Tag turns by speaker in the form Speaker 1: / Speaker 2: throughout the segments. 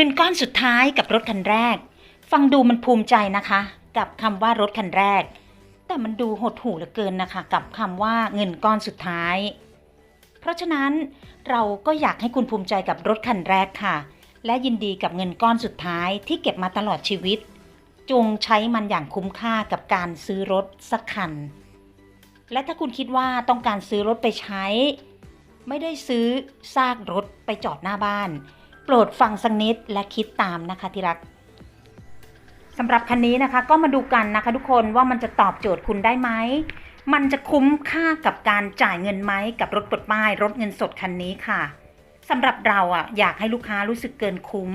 Speaker 1: เงินก้อนสุดท้ายกับรถคันแรก ฟังดูมันภูมิใจนะคะ กับคำว่ารถคันแรก แต่มันดูหดหู่เหลือเกินนะคะ กับคำว่าเงินก้อนสุดท้าย เพราะฉะนั้นเราก็อยากให้คุณภูมิใจกับรถคันแรกค่ะ และยินดีกับเงินก้อนสุดท้ายที่เก็บมาตลอดชีวิต จงใช้มันอย่างคุ้มค่ากับการซื้อรถสักคัน และถ้าคุณคิดว่าต้องการซื้อรถไปใช้ ไม่ได้ซื้อซากรถไปจอดหน้าบ้าน ปรดฟังสักนิดและคิดตามนะคะที่รักสำหรับคันนี้นะคะก็มาดูกันนะคะทุกคนว่ามันจะตอบโจทย์คุณได้ไหม มันจะคุ้มค่ากับการจ่ายเงินไหมกับรถปลดป้าย รถเงินสดคันนี้ค่ะสำหรับเราอะอยากให้ลูกค้ารู้สึกเกินคุ้ม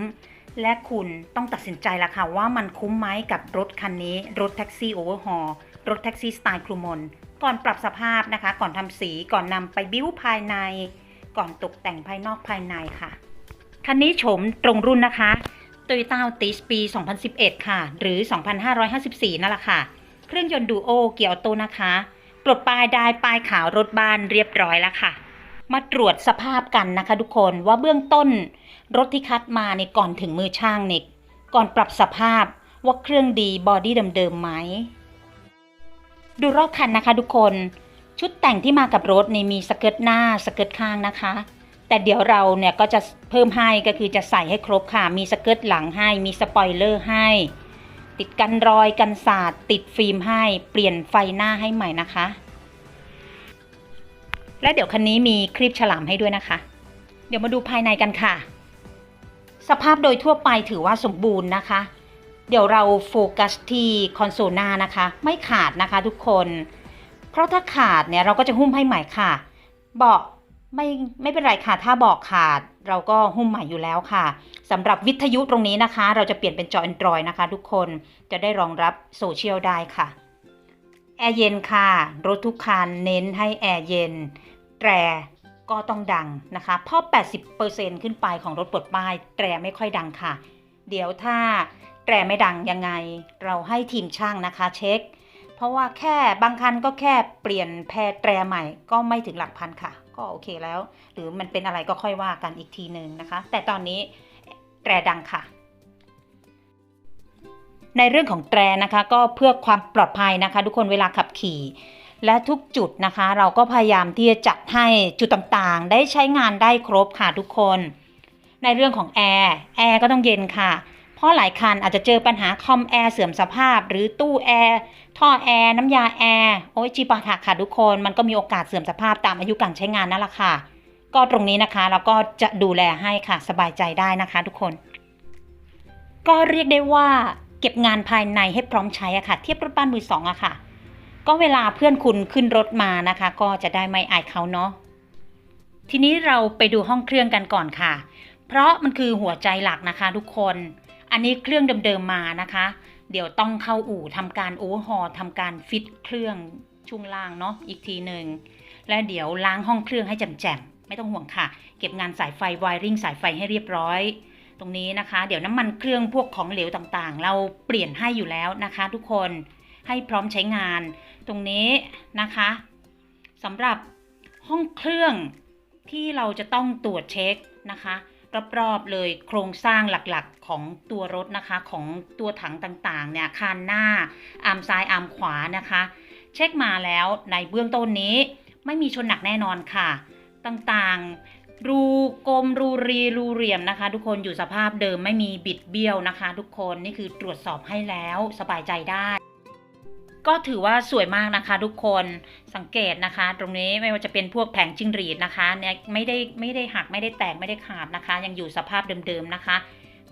Speaker 1: และคุณต้องตัดสินใจละค่ะว่ามันคุ้มไหมกับรถคันนี้ รถแท็กซี่โอเวอร์ฮอลรถแท็กซี่สไตล์ครูมนก่อนปรับสภาพนะคะ ก่อนทำสีก่อนนำไปบิ้วภายใน ก่อนตกแต่งภายนอกภายในค่ะ คันนี้โฉมตรงรุ่นนะคะ Toyota Altis ปี 2011 ค่ะ หรือ 2554 นั่นแหละค่ะ เครื่องยนต์ดูโอเกียร์ออโต้นะคะ ปลดป้ายได้ป้ายขาวรถบ้านเรียบร้อยแล้วค่ะ มาตรวจสภาพกันนะคะทุกคนว่าเบื้องต้น รถที่คัดมาเนี่ยก่อนถึงมือช่างเนี่ยก่อนปรับสภาพว่าเครื่องดีบอดี้เดิมๆไหม ดูรอบคันนะคะทุกคน ชุดแต่งที่มากับรถในมีสเกิร์ตหน้าสเกิร์ตข้างนะคะ แต่เดี๋ยวเราเนี่ยก็จะเพิ่มให้ก็คือจะใส่ให้ครบค่ะ มีสเกิร์ตหลังให้ มีสปอยเลอร์ให้ ติดกันรอยกันสาดติดฟิล์มให้ เปลี่ยนไฟหน้าให้ใหม่นะคะ และเดี๋ยวคันนี้มีคลิปฉลามให้ด้วยนะคะ เดี๋ยวมาดูภายในกันค่ะ สภาพโดยทั่วไปถือว่าสมบูรณ์นะคะ เดี๋ยวเราโฟกัสที่คอนโซลหน้านะคะ ไม่ขาดนะคะทุกคน เพราะถ้าขาดเนี่ยเราก็จะหุ้มให้ใหม่ค่ะ เบาะ ไม่ไม่เป็นไรค่ะถ้าบาะขาดเราก็หุ้มใหม่อยู่แล้วค่ะสำหรับวิทยุตรงนี้นะคะ เราจะเปลี่ยนเป็นจอ Android นะคะ ทุกคนจะได้รองรับโซเชียลได้ค่ะแอร์เย็นค่ะ รถทุกคันเน้นให้แอร์เย็นแตรก็ต้องดังนะคะเพราะ80%ขึ้นไปของรถปลดป้าย แตรไม่ค่อยดังค่ะ เดี๋ยวถ้าแตรไม่ดังยังไง เราให้ทีมช่างนะคะ เช็ค ราะว่าแค่บางคันก็แค่เปลี่ยนแพรแตรใหม่ก็ไม่ถึงหลักพันค่ะ ก็โอเคแล้ว หรือมันเป็นอะไรก็ค่อยว่ากันอีกทีหนึ่งนะคะ แต่ตอนนี้แตรดังค่ะ ในเรื่องของแตรนะคะ ก็เพื่อความปลอดภัยนะคะ ทุกคนเวลาขับขี่ และทุกจุดนะคะ เราก็พยายามที่จะจัดให้จุดต่างๆ ได้ใช้งานได้ครบค่ะทุกคน ในเรื่องของแอร์แอร์ก็ต้องเย็นค่ะ ราะหลายคันอาจจะเจอปัญหาคอมแอร์เสื่อมสภาพ หรือตู้แอร์ท่อแอร์น้ำยาแอร์โอ้ยจีปาถะค่ะทุกคนมันก็มีโอกาสเสื่อมสภาพตามอายุการใช้งานนั่นแหละค่ะ ก็ตรงนี้นะคะเราก็จะดูแลให้ค่ะสบายใจได้นะคะ ทุกคน ก็เรียกได้ว่าเก็บงานภายในให้พร้อมใช้อะค่ะ เทียบรถบ้านมือสองอะค่ะ ก็เวลาเพื่อนคุณขึ้นรถมานะคะ ก็จะได้ไม่อายเขาเนาะทีนี้เราไปดูห้องเครื่องกันก่อนค่ะ เพราะมันคือหัวใจหลักนะคะ ทุกคน อันนี้เครื่องเดิมๆมานะคะ เดี๋ยวต้องเข้าอู่ทำการโอเวอร์ฮอลทำการฟิตเครื่องช่วงล่างเนาะอีกทีหนึ่งและเดี๋ยวล้างห้องเครื่องให้แจ่มๆไม่ต้องห่วงค่ะ เก็บงานสายไฟไวริงสายไฟให้เรียบร้อย ตรงนี้นะคะ เดี๋ยวน้ำมันเครื่องพวกของเหลวต่างๆ เราเปลี่ยนให้อยู่แล้วนะคะ ทุกคนให้พร้อมใช้งาน ตรงนี้นะคะสำหรับห้องเครื่องที่เราจะต้องตรวจเช็คนะคะ รอบๆเลยโครงสร้างหลักๆของตัวรถนะคะของตัวถังต่างๆเนี่ยคานหน้าอามซ้ายอามขวานะคะ เช็คมาแล้วในเบื้องต้นนี้ ไม่มีชนหนักแน่นอนค่ะ ต่างๆ รูกลมรูรีรูเหลี่ยมนะคะ ทุกคนอยู่สภาพเดิมไม่มีบิดเบี้ยวนะคะ ทุกคนนี่คือตรวจสอบให้แล้วสบายใจได้ ก็ถือว่าสวยมากนะคะ ทุกคนสังเกตนะคะ ตรงนี้ไม่ว่าจะเป็นพวกแผงจิ้งหรีดนะคะเนี่ยไม่ได้ไม่ได้หักไม่ได้แตกไม่ได้ขาดนะคะ ยังอยู่สภาพเดิมๆนะคะ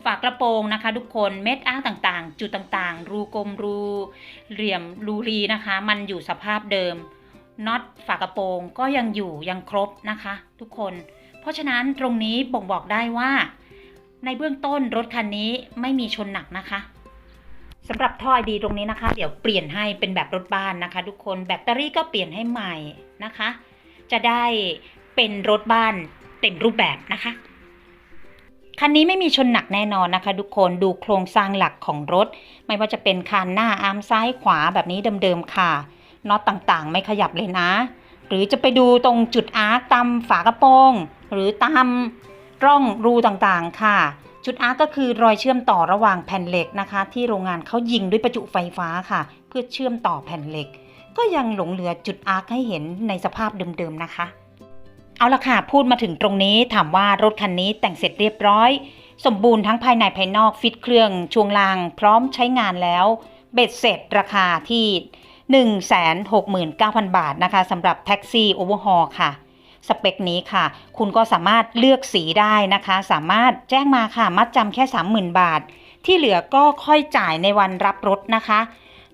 Speaker 1: ฝากระโปรงนะคะ ทุกคนเม็ดอ้างต่างๆ จุดต่างๆ รูกลมรูเหลี่ยมรูรีนะคะ มันอยู่สภาพเดิมน็อตฝากระโปรงก็ยังอยู่ยังครบนะคะ ทุกคน เพราะฉะนั้นตรงนี้บ่งบอกได้ว่า ในเบื้องต้นรถคันนี้ไม่มีชนหนักนะคะ สำหรับท่อไอดีตรงนี้นะคะ เดี๋ยวเปลี่ยนให้เป็นแบบรถบ้านนะคะ ทุกคนแบตเตอรี่ก็เปลี่ยนให้ใหม่นะคะ จะได้เป็นรถบ้านเต็มรูปแบบนะคะคันนี้ไม่มีชนหนักแน่นอนนะคะ ทุกคนดูโครงสร้างหลักของรถ ไม่ว่าจะเป็นคานหน้าอาร์มซ้ายขวาแบบนี้เดิมๆค่ะน็อตต่างๆ ไม่ขยับเลยนะ หรือจะไปดูตรงจุดอาร์คตามฝากระโปรง หรือตามร่องรูต่างๆค่ะ จุดอาร์ก็คือรอยเชื่อมต่อระหว่างแผ่นเหล็กนะคะ ที่โรงงานเขายิงด้วยประจุไฟฟ้าค่ะ เพื่อเชื่อมต่อแผ่นเหล็ก ก็ยังหลงเหลือจุดอาร์ให้เห็นในสภาพเดิมๆนะคะ เอาละค่ะพูดมาถึงตรงนี้ถามว่ารถคันนี้แต่งเสร็จเรียบร้อย สมบูรณ์ทั้งภายในภายนอกฟิตเครื่องช่วงล่าง พร้อมใช้งานแล้ว เบ็ดเสร็จราคาที่ 169,000 บาทนะคะสำหรับแท็กซี่โอเวอร์ฮอลค่ะ สเปคนี้ค่ะ คุณก็สามารถเลือกสีได้นะคะ สามารถแจ้งมาค่ะ มัดจำแค่ 30,000 บาท ที่เหลือก็ค่อยจ่ายในวันรับรถนะคะ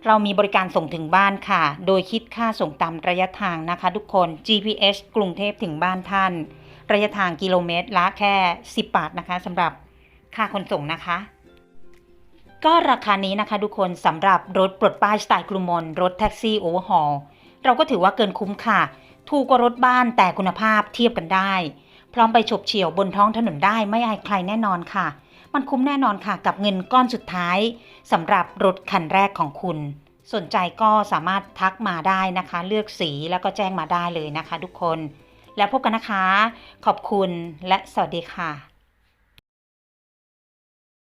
Speaker 1: เรามีบริการส่งถึงบ้านค่ะ โดยคิดค่าส่งตามระยะทางนะคะ ทุกคน GPS กรุงเทพถึงบ้านท่าน ระยะทางกิโลเมตรละแค่ 10 บาทนะคะสำหรับค่าขนส่งนะคะก็ราคานี้นะคะทุกคนสำหรับรถปลดป้ายสไตล์กรุมนรถแท็กซี่โอเวอร์ฮอลเราก็ถือว่าเกินคุ้มค่ะ ถูกกว่ารถบ้านแต่คุณภาพเทียบกันได้ พร้อมไปฉบเฉี่ยวบนท้องถนนได้ไม่อายใครแน่นอนค่ะ มันคุ้มแน่นอนค่ะกับเงินก้อนสุดท้ายสำหรับรถคันแรกของคุณ สนใจก็สามารถทักมาได้นะคะ เลือกสีแล้วก็แจ้งมาได้เลยนะคะ ทุกคน แล้วพบกันนะคะ ขอบคุณและสวัสดีค่ะ